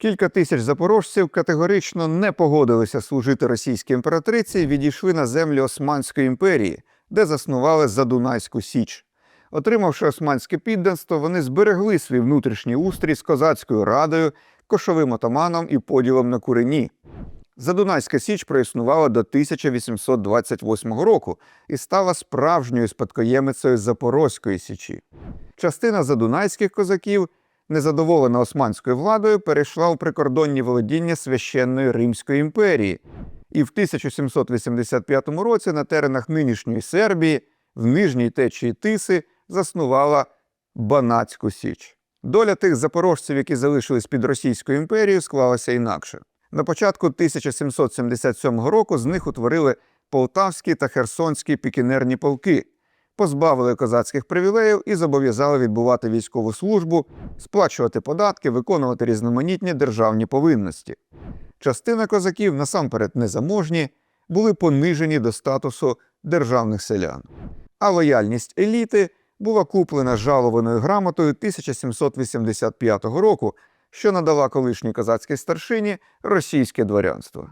Кілька тисяч запорожців категорично не погодилися служити російській імператриці і відійшли на землі Османської імперії, де заснували Задунайську Січ. Отримавши османське підданство, вони зберегли свій внутрішній устрій з козацькою радою, кошовим отаманом і поділом на курені. Задунайська Січ проіснувала до 1828 року і стала справжньою спадкоємицею Запорозької Січі. Частина задунайських козаків, незадоволена османською владою, перейшла у прикордонні володіння священної Римської імперії. І в 1785 році на теренах нинішньої Сербії, в нижній течії Тиси, заснувала Банацьку Січ. Доля тих запорожців, які залишились під Російською імперією, склалася інакше. На початку 1777 року з них утворили полтавські та херсонські пікінерні полки, позбавили козацьких привілеїв і зобов'язали відбувати військову службу, сплачувати податки, виконувати різноманітні державні повинності. Частина козаків, насамперед незаможні, були понижені до статусу державних селян. А лояльність еліти була куплена жалованою грамотою 1785 року, що надала колишній козацькій старшині російське дворянство.